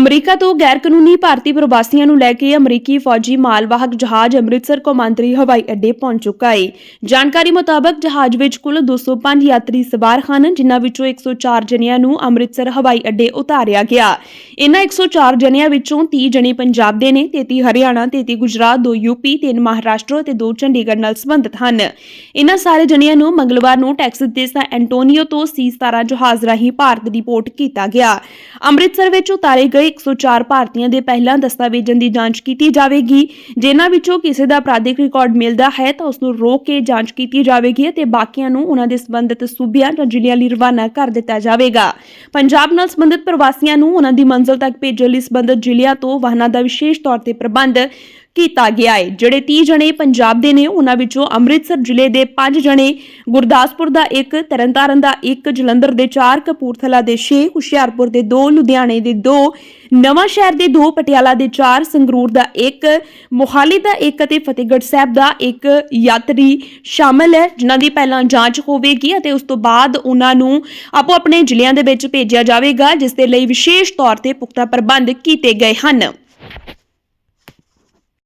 America ਤੋਂ ਗੈਰ ਕਾਨੂੰਨੀ ਭਾਰਤੀ ਪ੍ਰਵਾਸੀਆਂ ਨੂੰ ਲੈ ਕੇ ਅਮਰੀਕੀ ਫੌਜੀ ਮਾਲਵਾਹਕ ਜਹਾਜ਼ ਅੰਮ੍ਰਿਤਸਰ ਕੌਮਾਂਤਰੀ ਹਵਾਈ ਅੱਡੇ ਪਹੁੰਚ ਚੁੱਕਾ ਹੈ ਜਾਣਕਾਰੀ ਮੁਤਾਬਕ ਜਹਾਜ਼ ਵਿੱਚ ਕੁੱਲ 205 ਯਾਤਰੀ ਸਵਾਰ ਹਨ, ਜਿਨ੍ਹਾਂ ਵਿੱਚੋਂ 104 ਜਣਿਆਂ ਨੂੰ ਅੰਮ੍ਰਿਤਸਰ ਹਵਾਈ ਅੱਡੇ ਉਤਾਰਿਆ ਗਿਆ। ਇਨ੍ਹਾਂ 104 ਜਣਿਆਂ ਵਿੱਚੋਂ 30 ਜਣੇ ਪੰਜਾਬ ਦੇ ਨੇ 33 ਹਰਿਆਣਾ 33 ਗੁਜਰਾਤ 2 ਯੂਪੀ 3 ਮਹਾਰਾਸ਼ਟਰ ਅਤੇ 2 ਚੰਡੀਗੜ੍ਹ ਨਾਲ ਸੰਬੰਧਿਤ ਹਨ। ਇਨ੍ਹਾਂ ਸਾਰੇ ਜਣਿਆਂ ਨੂੰ ਮੰਗਲਵਾਰ ਨੂੰ ਟੈਕਸਸ ਦੇ ਸਾਂ ਐਂਟੋਨੀਓ ਤੋਂ ਸੀ-17 ਜਹਾਜ਼ ਰਾਹੀਂ ਭਾਰਤ ਰਿਪੋਰਟ ਕੀਤਾ ਗਿਆ। ਅੰਮ੍ਰਿਤਸਰ ਵਿੱਚ ਉਤਾਰੇ ਗਏ 104 ਭਾਰਤੀਆਂ ਦੇ ਪਹਿਲਾਂ ਦਸਤਾਵੇਜ਼ਾਂ ਦੀ ਜਾਂਚ ਕੀਤੀ ਜਾਵੇਗੀ। ਜਿਨ੍ਹਾਂ ਵਿੱਚੋਂ ਕਿਸੇ ਦਾ ਅਪਰਾਧਿਕ ਰਿਕਾਰਡ ਮਿਲਦਾ ਹੈ ਤਾਂ ਉਸ ਨੂੰ ਰੋਕ ਕੇ ਜਾਂਚ ਕੀਤੀ ਜਾਵੇਗੀ ਅਤੇ ਬਾਕੀਆਂ ਨੂੰ ਉਹਨਾਂ ਦੇ ਸੰਬੰਧਿਤ ਸੂਬਿਆਂ ਜਾਂ ਜ਼ਿਲ੍ਹਿਆਂ ਲਈ ਰਵਾਨਾ ਕਰ ਦਿੱਤਾ ਜਾਵੇਗਾ। ਪੰਜਾਬ ਨਾਲ ਸੰਬੰਧਿਤ ਪ੍ਰਵਾਸੀਆਂ ਨੂੰ ਉਹਨਾਂ ਦੀ ਮੰਜ਼ਿਲ ਤੱਕ ਭੇਜਣ ਲਈ ਸੰਬੰਧਿਤ ਜ਼ਿਲ੍ਹਿਆਂ ਤੋਂ ਵਾਹਨਾਂ ਦਾ ਵਿਸ਼ੇਸ਼ ਤੌਰ ਤੇ ਪ੍ਰਬੰਧ ਕੀਤਾ ਗਿਆ ਹੈ। ਜਿਹੜੇ 30 ਜਣੇ ਪੰਜਾਬ ਦੇ ਨੇ, ਉਹਨਾਂ ਵਿੱਚੋਂ ਅੰਮ੍ਰਿਤਸਰ ਜ਼ਿਲ੍ਹੇ ਦੇ 5 ਜਣੇ, ਗੁਰਦਾਸਪੁਰ ਦਾ ਇੱਕ, ਤਰਨਤਾਰਨ ਦਾ ਇੱਕ, ਜਲੰਧਰ ਦੇ 4 ਕਪੂਰਥਲਾ ਦੇ 6 ਹੁਸ਼ਿਆਰਪੁਰ ਦੇ 2 ਲੁਧਿਆਣੇ ਦੇ 2 ਨਵਾਂ ਸ਼ਹਿਰ ਦੇ 2 ਪਟਿਆਲਾ ਦੇ 4 ਸੰਗਰੂਰ ਦਾ ਇੱਕ, ਮੋਹਾਲੀ ਦਾ ਇੱਕ ਅਤੇ ਫਤਿਹਗੜ੍ਹ ਸਾਹਿਬ ਦਾ ਇੱਕ ਯਾਤਰੀ ਸ਼ਾਮਲ ਹੈ, ਜਿਨ੍ਹਾਂ ਦੀ ਪਹਿਲਾਂ ਜਾਂਚ ਹੋਵੇਗੀ ਅਤੇ ਉਸ ਤੋਂ ਬਾਅਦ ਉਹਨਾਂ ਨੂੰ ਆਪੋ ਆਪਣੇ ਜ਼ਿਲ੍ਹਿਆਂ ਦੇ ਵਿੱਚ ਭੇਜਿਆ ਜਾਵੇਗਾ, ਜਿਸ ਦੇ ਲਈ ਵਿਸ਼ੇਸ਼ ਤੌਰ ਤੇ ਪੁਖਤਾ ਪ੍ਰਬੰਧ ਕੀਤੇ ਗਏ ਹਨ।